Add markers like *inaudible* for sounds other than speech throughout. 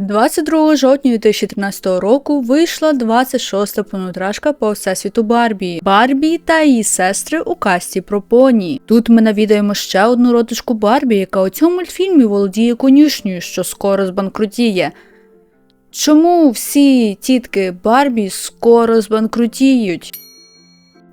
22 жовтня 2013 року вийшла 26-та повнотражка по всесвіту Барбі. Барбі та її сестри у касті про поні. Тут ми навідаємо ще одну родичку Барбі, яка у цьому мультфільмі володіє конюшнею, що скоро збанкрутіє. Чому всі тітки Барбі скоро збанкрутіють?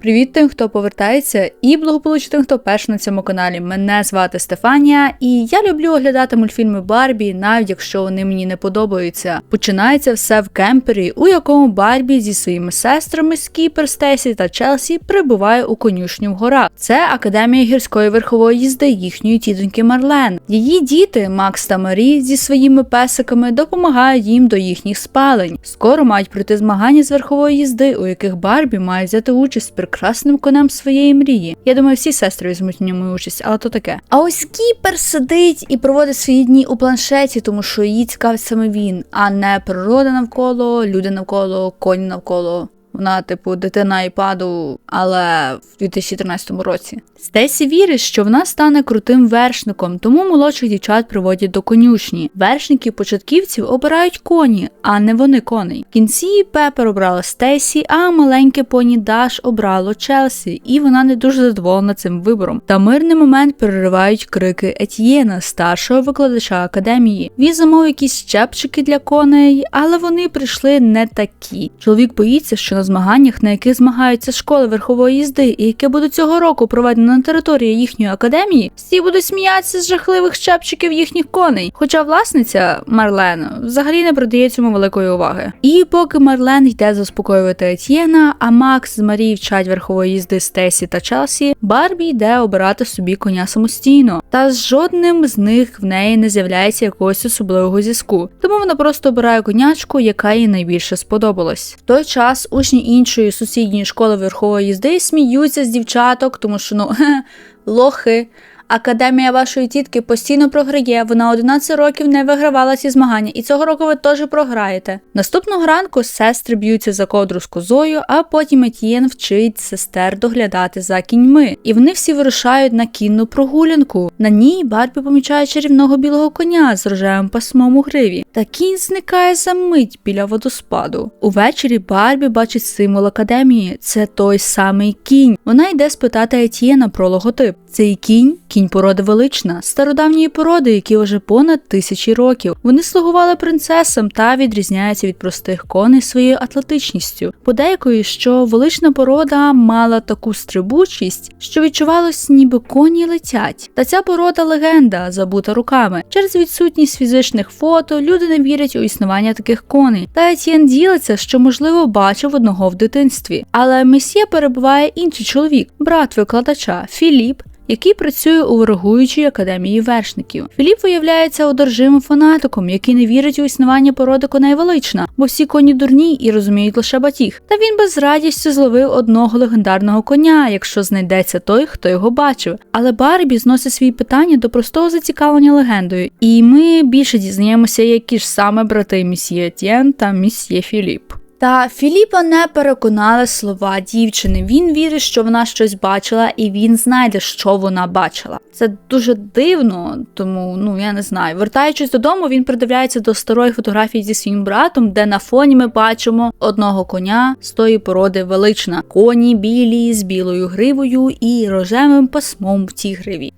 Привіт тим, хто повертається, і благополучно тим, хто перший на цьому каналі. Мене звати Стефанія, і я люблю оглядати мультфільми Барбі, навіть якщо вони мені не подобаються. Починається все в кемпері, у якому Барбі зі своїми сестрами Скіпер, Стесі та Челсі прибуває у конюшню в горах. Це академія гірської верхової їзди їхньої тітоньки Марлен. Її діти, Макс та Марі, зі своїми песиками допомагають їм до їхніх спалень. Скоро мають пройти змагання з верхової їзди, у яких Барбі має взяти участь прекрасним конем своєї мрії. Я думаю, всі сестри візьмуть в ньому участь, але то таке. А ось Кіпер сидить і проводить свої дні у планшеті, тому що її цікавить саме він, а не природа навколо, люди навколо, коні навколо. Вона, типу, дитина айпаду, але в 2013 році. Стесі вірить, що вона стане крутим вершником, тому молодших дівчат приводять до конюшні. Вершників початківців обирають коні, а не вони коней. В кінці Пепер обрала Стесі, а маленьке поні Даш обрало Челсі, і вона не дуже задоволена цим вибором. Та мирний момент переривають крики Етьєна, старшого викладача академії. Він замовив якісь щепчики для коней, але вони прийшли не такі. Чоловік боїться, що змаганнях, на яких змагаються школи верхової їзди, і яке буде цього року проведено на території їхньої академії, всі будуть сміятися з жахливих щепчиків їхніх коней. Хоча власниця Марлен взагалі не придає цьому великої уваги. І поки Марлен йде заспокоювати Етьєна, а Макс з Марі вчать верхової їзди Стесі та Челсі, Барбі йде обирати собі коня самостійно. Та з жодним з них в неї не з'являється якогось особливого зв'язку. Тому вона просто обирає конячку, яка їй найбільше сподобалась. В той час учні іншої сусідньої школи верхової їзди сміються з дівчаток, тому що ну *laughs* лохи. Академія вашої тітки постійно програє. Вона 11 років не вигравала ці змагання, і цього року ви теж програєте. Наступного ранку сестри б'ються за кодру з козою, а потім Етьєн вчить сестер доглядати за кіньми. І вони всі вирушають на кінну прогулянку. На ній Барбі помічає чарівного білого коня з рожевим пасмом у гриві. Та кінь зникає за мить біля водоспаду. Увечері Барбі бачить символ академії. Це той самий кінь. Вона йде спитати Етьєна про логотип. Цей кінь кінь породи велична, стародавньої породи, які вже понад тисячі років. Вони слугували принцесам та відрізняються від простих коней своєю атлетичністю. Подейкою, що велична порода мала таку стрибучість, що відчувалось, ніби коні летять. Та ця порода легенда, забута руками. Через відсутність фізичних фото люди не вірять у існування таких коней. Та Етьєн ділиться, що можливо бачив одного в дитинстві. Але месьє перебуває інший чоловік, брат викладача Філіп який працює у ворогуючій академії вершників. Філіп виявляється одержимим фанатиком, який не вірить у існування породи коней велична, бо всі коні дурні і розуміють лише батіг. Та він без радістю зловив одного легендарного коня, якщо знайдеться той, хто його бачив. Але Барбі зносить свої питання до простого зацікавлення легендою, і ми більше дізнаємося, які ж саме брати місьє Тєн та місьє Філіп. Та Філіпа не переконали слова дівчини. Він вірить, що вона щось бачила, і він знайде, що вона бачила. Це дуже дивно, тому ну я не знаю. Вертаючись додому, він придивляється до старої фотографії зі своїм братом, де на фоні ми бачимо одного коня з тої породи велична. Коні білі з білою гривою і рожевим пасмом в цій гриві.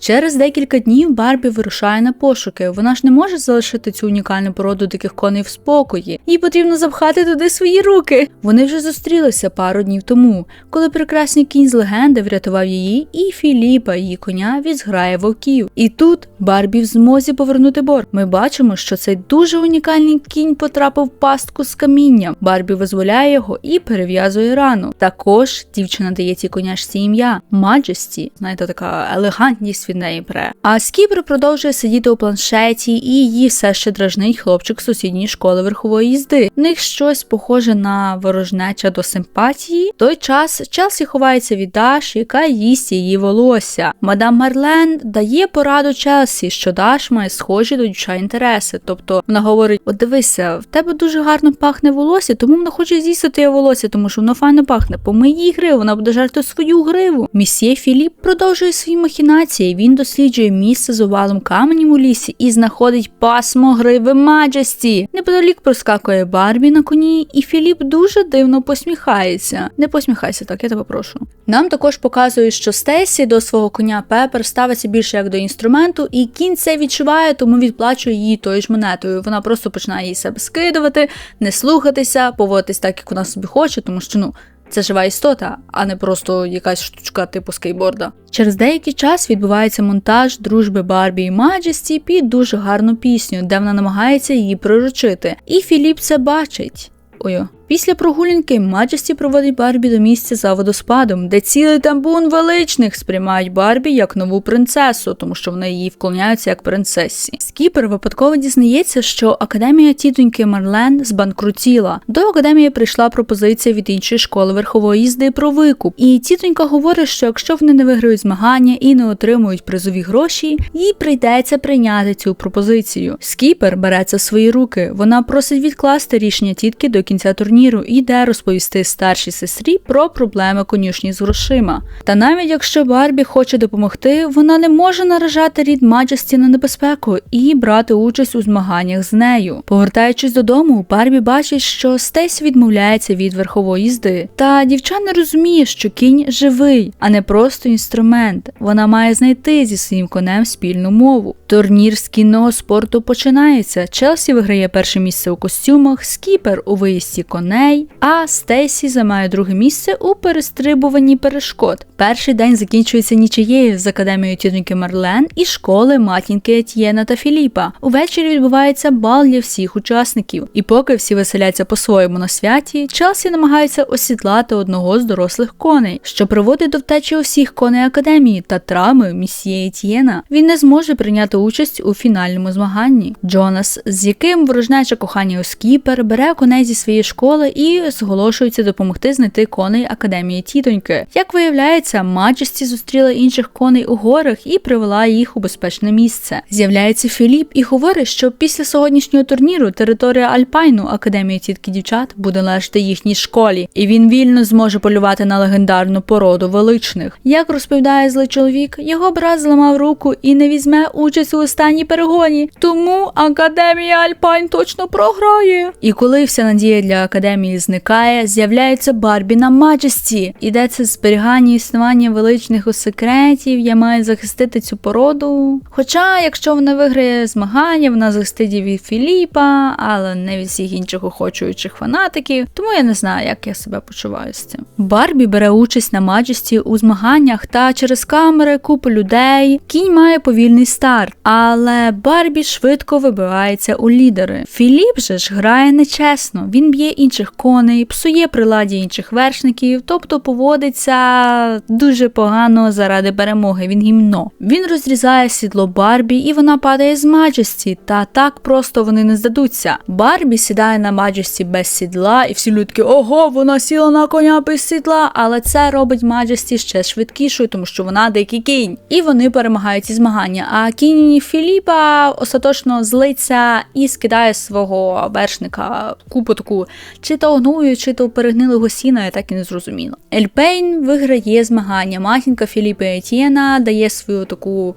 Через декілька днів Барбі вирушає на пошуки. Вона ж не може залишити цю унікальну породу диких коней в спокої. Їй потрібно запхати туди свої руки. Вони вже зустрілися пару днів тому, коли прекрасний кінь з легенди врятував її і Філіпа, її коня, від зграї вовків. І тут Барбі в змозі повернути борг. Ми бачимо, що цей дуже унікальний кінь потрапив в пастку з камінням. Барбі визволяє його і перев'язує рану. Також дівчина дає цій коняшці ім'я Маджесті. Знаєте, така елегантність від неї пре. А Скібер продовжує сидіти у планшеті, і її все ще дражнить хлопчик сусідньої школи верхової їзди. В них щось похоже на ворожнеча до симпатії. В той час Челсі ховається від Даш, яка їсть її волосся. Мадам Марлен дає пораду Челсі, що Даш має схожі до дівча інтереси. Тобто вона говорить: от дивися, в тебе дуже гарно пахне волосся, тому вона хоче з'їсти твоє волосся, тому що воно файно пахне. Помий її гриву, вона буде жерти свою гриву. Місьє Філіп продовжує свої махінації. Він досліджує місце з овалом каменем у лісі і знаходить пасмо гриви Маджесті. Неподалік проскакує Барбі на коні, і Філіп дуже дивно посміхається. Не посміхайся так, я тебе прошу. Нам також показують, що Стесі до свого коня Пепер ставиться більше як до інструменту, і кінь це відчуває, тому відплачує її тою ж монетою. Вона просто починає її себе скидувати, не слухатися, поводитись так, як вона собі хоче, тому що ну. Це жива істота, а не просто якась штучка типу скейборда. Через деякий час відбувається монтаж дружби Барбі і Маджесті під дуже гарну пісню, де вона намагається її приручити. І Філіп це бачить. Ой, Після прогулянки Маджесті проводить Барбі до місця за водоспадом, де цілий тамбун величних сприймають Барбі як нову принцесу, тому що вони її вклоняються як принцесі. Скіпер випадково дізнається, що академія тітоньки Марлен збанкрутіла. До академії прийшла пропозиція від іншої школи верхової їзди про викуп. І тітонька говорить, що якщо вони не виграють змагання і не отримують призові гроші, їй прийдеться прийняти цю пропозицію. Скіпер береться свої руки. Вона просить відкласти рішення тітки до кінця турніру турніру і йде розповісти старшій сестрі про проблеми конюшні з грошима. Та навіть якщо Барбі хоче допомогти, вона не може наражати рід Маджесті на небезпеку і брати участь у змаганнях з нею. Повертаючись додому, Барбі бачить, що Стейс відмовляється від верхової їзди. Та дівча не розуміє, що кінь живий, а не просто інструмент. Вона має знайти зі своїм конем спільну мову. Турнір з кінного спорту починається. Челсі виграє перше місце у костюмах, скіпер у виїзді конем коней, а Стейсі займає друге місце у перестрибуванні перешкод. Перший день закінчується нічиєю з академією тітоньки Марлен і школи матінки Етьєна та Філіпа. Увечері відбувається бал для всіх учасників. І поки всі веселяться по-своєму на святі, Челсі намагається осідлати одного з дорослих коней, що приводить до втечі усіх коней академії та травми місьє Етьєна. Він не зможе прийняти участь у фінальному змаганні. Джонас, з яким ворожнече кохання у скіпер, бере коней зі своєї школи школи і зголошуються допомогти знайти коней академії тітоньки. Як виявляється, Маджесті зустріла інших коней у горах і привела їх у безпечне місце. З'являється Філіп і говорить, що після сьогоднішнього турніру територія Альпайну академії тітки дівчат буде належати їхній школі, і він вільно зможе полювати на легендарну породу величних. Як розповідає злий чоловік, його брат зламав руку і не візьме участь у останній перегоні. Тому академія Альпайн точно програє. І коли вся надія для академії академії зникає, з'являється Барбі на Маджесті. Йдеться зберігання існування величних у секретів, я маю захистити цю породу. Хоча, якщо вона виграє змагання, вона захистить від Філіпа, але не від всіх інших охочуючих фанатиків. Тому я не знаю, як я себе почуваю з цим. Барбі бере участь на Маджесті у змаганнях та через камери, купу людей. Кінь має повільний старт, але Барбі швидко вибивається у лідери. Філіп же ж грає нечесно, він б'є інших коней, псує приладі інших вершників, тобто поводиться дуже погано заради перемоги. Він гімно. Він розрізає сідло Барбі, і вона падає з маджесті. Та так просто вони не здадуться. Барбі сідає на маджесті без сідла, і всі людки ого, вона сіла на коня без сідла. Але це робить маджесті ще швидкішою, тому що вона дикий кінь. І вони перемагають ці змагання. А кінь Філіпа остаточно злиться і скидає свого вершника купу таку чи то гную, чи то перегнилого сіна, я так і не зрозуміла. Ельпейн виграє змагання. Матінка Філіпа Етьєна дає свою таку.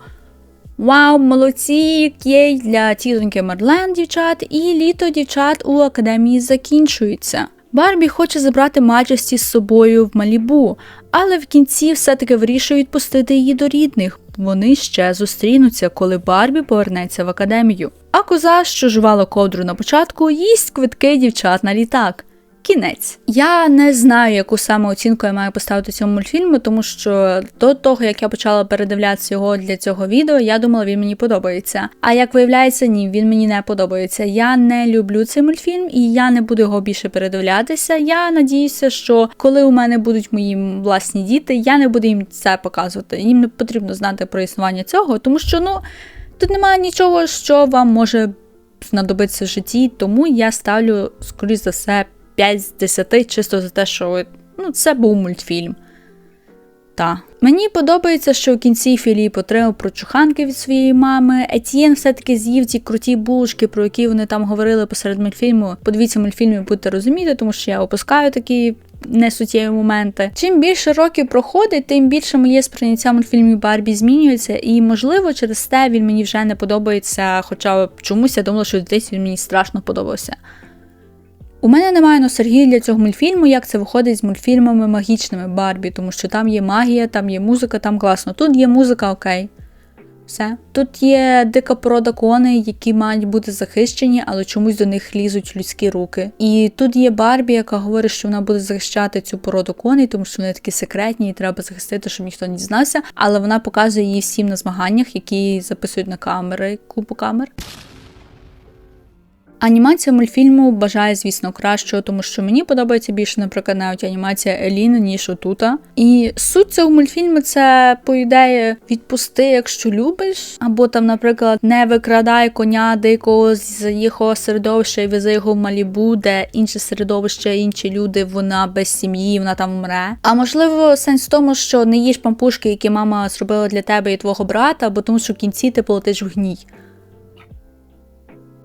Вау, молодці, кей для тітоньки Марлен дівчат, і літо дівчат у академії закінчується. Барбі хоче забрати Маджесті з собою в Малібу, але в кінці все-таки вирішує відпустити її до рідних. Вони ще зустрінуться, коли Барбі повернеться в академію. А коза, що жувала ковдру на початку, їсть квитки дівчат на літак. Кінець. Я не знаю, яку саме оцінку я маю поставити цьому мультфільму, тому що до того, як я почала передивлятися його для цього відео, я думала, він мені подобається. А як виявляється, ні, він мені не подобається. Я не люблю цей мультфільм і я не буду його більше передивлятися. Я надіюся, що коли у мене будуть мої власні діти, я не буду їм це показувати. Їм не потрібно знати про існування цього, тому що ну тут немає нічого, що вам може знадобитися в житті, тому я ставлю, скоріш за все. 5 з 10 чисто за те, що ну, це був мультфільм. Та. Мені подобається, що в кінці Філіп отримав прочуханки від своєї мами. Етьєн все-таки з'їв ті круті булочки, про які вони там говорили посеред мультфільму. Подивіться мультфільм будете розуміти, тому що я опускаю такі несуттєві моменти. Чим більше років проходить, тим більше моє сприйняття мультфільмів Барбі змінюється, і можливо через те він мені вже не подобається. Хоча чомусь я думала, що десь він мені страшно подобався. У мене немає ностальгії для цього мультфільму, як це виходить з мультфільмами магічними Барбі, тому що там є магія, там є музика, там класно. Тут є музика, окей. Все. Тут є дика порода коней, які мають бути захищені, але чомусь до них лізуть людські руки. І тут є Барбі, яка говорить, що вона буде захищати цю породу коней, тому що вони такі секретні, і треба захистити, щоб ніхто не дізнався. Але вона показує її всім на змаганнях, які записують на камери, купу камер. Анімація мультфільму бажає, звісно, кращого, тому що мені подобається більше, наприклад, навіть анімація Еліни, ніж отута. І суть цього мультфільму це, по ідеї, відпусти, якщо любиш, або там, наприклад, не викрадай коня дикого з їхнього середовища і вези його в Малібу, де інше середовище, інші люди, вона без сім'ї, вона там вмре. А можливо, сенс в тому, що не їж пампушки, які мама зробила для тебе і твого брата, або тому, що в кінці ти полетиш в гній.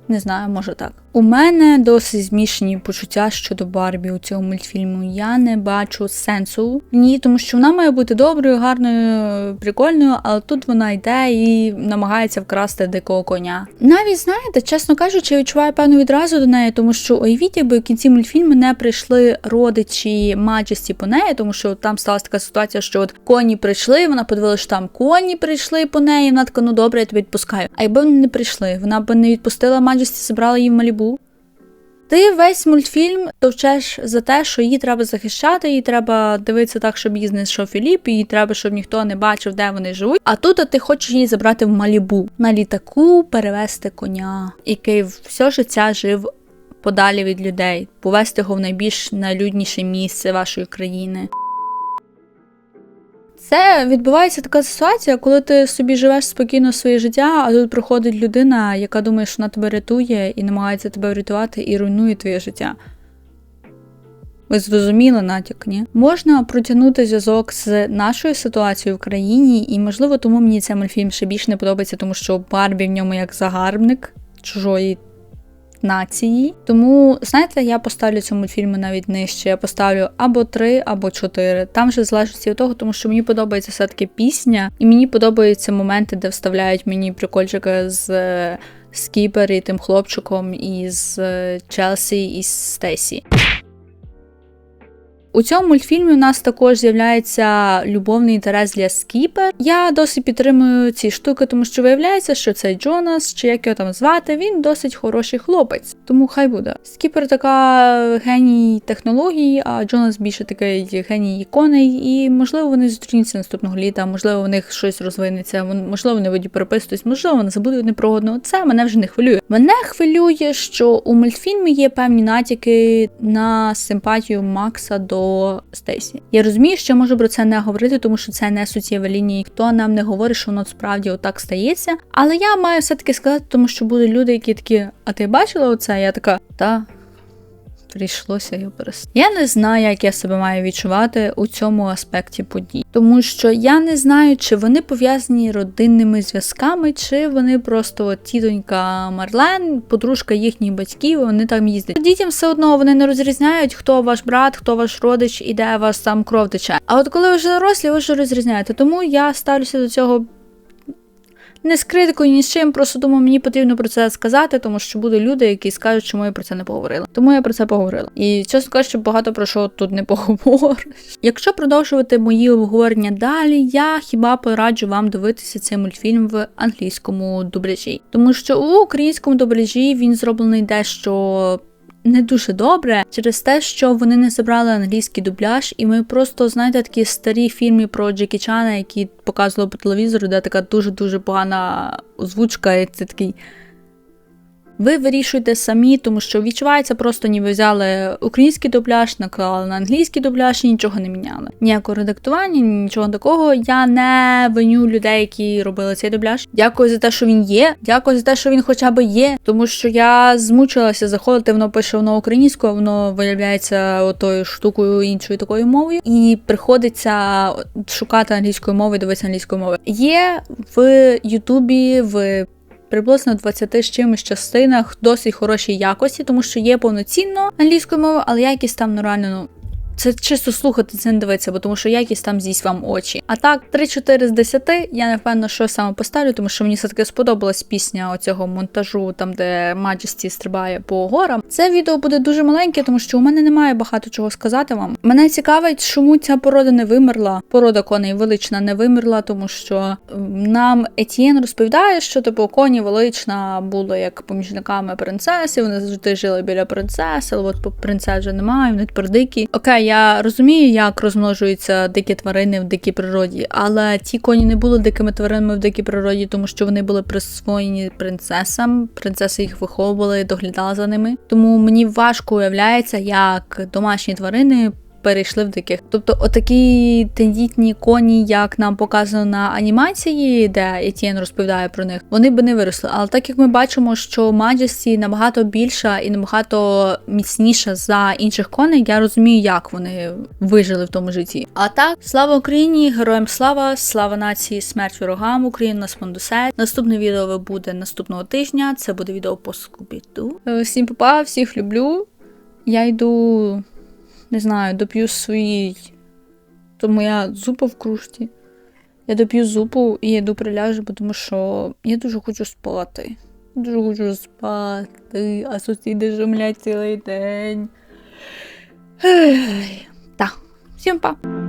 Не знаю, може так. У мене досить змішані почуття щодо Барбі у цьому мультфільму. Я не бачу сенсу в ній, тому що вона має бути доброю, гарною, прикольною, але тут вона йде і намагається вкрасти дикого коня. Навіть знаєте, чесно кажучи, я відчуваю певну відразу до неї, тому що уявіть, якби в кінці мультфільму не прийшли родичі Маджесті по неї, тому що там сталася така ситуація, що от коні прийшли, вона подивилася, що там коні прийшли по неї. Вона така, ну добре, я тебе відпускаю. А якби вони не прийшли, вона б не відпустила Маджесті, забрала її в Малібу. Ти весь мультфільм товчеш за те, що її треба захищати, її треба дивитися так, щоб її знайшов Філіп, її треба, щоб ніхто не бачив, де вони живуть. А тут ти хочеш її забрати в Малібу на літаку, перевести коня, який все життя жив подалі від людей, повести його в найбільш найлюдніше місце вашої країни. Це відбувається така ситуація, коли ти собі живеш спокійно своє життя, а тут приходить людина, яка думає, що вона тебе рятує і намагається тебе врятувати і руйнує твоє життя. Ви зрозуміли натяк, ні? Можна протягнути зв'язок з нашою ситуацією в країні, і, можливо, тому мені цей мультфільм ще більше не подобається, тому що Барбі в ньому як загарбник чужої нації. Тому, знаєте, я поставлю цьому мультфільму навіть нижче. Я поставлю або 3, або 4. Там вже залежить від того, тому що мені подобається все-таки пісня, і мені подобаються моменти, де вставляють мені прикольчика з Скіпер і тим хлопчиком із Челсі і Стесі. У цьому мультфільмі у нас також з'являється любовний інтерес для Скіпер. Я досить підтримую ці штуки, тому що виявляється, що цей Джонас, чи як його там звати, він досить хороший хлопець. Тому хай буде. Скіпер така геній технологій, а Джонас більше такий геній іконей, і можливо вони зустрінуться наступного літа, можливо, в них щось розвинеться, можливо, вони воді переписують, можливо, вони забудуть одне про одного. Це мене вже не хвилює. Мене хвилює, що у мультфільмі є певні натяки на симпатію Макса до. Стесі. Я розумію, що можу про це не говорити, тому що це не суттєва лінія. Ніхто нам не говорить, що воно справді отак стається. Але я маю все-таки сказати, тому що будуть люди, які такі, а ти бачила оце? Я така, та. Прийшлося його перестати. Я не знаю, як я себе маю відчувати у цьому аспекті подій, тому що я не знаю, чи вони пов'язані родинними зв'язками, чи вони просто от, тітонька Марлен, подружка їхніх батьків, вони там їздять. Дітям все одно вони не розрізняють, хто ваш брат, хто ваш родич і де вас там кров тече. А от коли ви вже дорослі, ви вже розрізняєте. Тому я ставлюся до цього не з критикою, ні з чим, просто думаю, мені потрібно про це сказати, тому що будуть люди, які скажуть, чому я про це не поговорила. Тому я про це поговорила. І чесно кажучи, багато про що тут не *laughs* поговориш. Якщо продовжувати мої обговорення далі, я хіба пораджу вам дивитися цей мультфільм в англійському дубляжі, тому що у українському дубляжі він зроблений дещо не дуже добре через те, що вони не забрали англійський дубляж, і ми просто знаєте такі старі фільми про Джекі Чана, які показували по телевізору, де така дуже дуже погана озвучка, і це такий. Ви вирішуєте самі, тому що відчувається просто, ніби взяли український дубляж, наклали на англійський дубляж і нічого не міняли. Ніякого редактування, нічого такого. Я не виню людей, які робили цей дубляж. Дякую за те, що він є. Дякую за те, що він хоча б є. Тому що я змучилася заходити, воно пише воно українською, воно виявляється отою штукою іншою такою мовою, і приходиться шукати англійською мовою, дивитися англійською мовою. Є в Ютубі в приблизно 20 з чимось частинах досить хорошій якості, тому що є повноцінно англійською мовою, але якість там ну реально ну. Це чисто слухати, це не дивитися, бо тому що якість там з'їсть вам очі. А так, 3-4 з 10, я не впевнена, що саме поставлю, тому що мені все-таки сподобалась пісня оцього монтажу, там де Маджесті стрибає по горам. Це відео буде дуже маленьке, тому що у мене немає багато чого сказати вам. Мене цікавить, чому ця порода не вимерла. Порода коней велична не вимерла, тому що нам Етьєн розповідає, що типу коні велична були як помічниками принцеси. Вони завжди жили біля принцеси, але от принцес вже немає, вони тепер дикі. Окей, я розумію, як розмножуються дикі тварини в дикій природі, але ті коні не були дикими тваринами в дикій природі, тому що вони були присвоєні принцесам. Принцеси їх виховували, доглядали за ними. Тому мені важко уявляється, як домашні тварини. Перейшли в диких. Тобто, отакі тендітні коні, як нам показано на анімації, де Етьєн розповідає про них, вони би не виросли. Але так як ми бачимо, що Маджесті набагато більша і набагато міцніша за інших коней, я розумію, як вони вижили в тому житті. А так, слава Україні, героям слава, слава нації, смерть ворогам, Україна нас пондусе. Наступне відео буде наступного тижня. Це буде відео по скубіду. Е, Всім папа, всіх люблю. Я йду не знаю, доп'ю своїй. То моя зупа в кружці. Я доп'ю зупу і йду приляжу, тому що я дуже хочу спати. Дуже хочу спати, а сусіди жумлять цілий день. Так, всім па.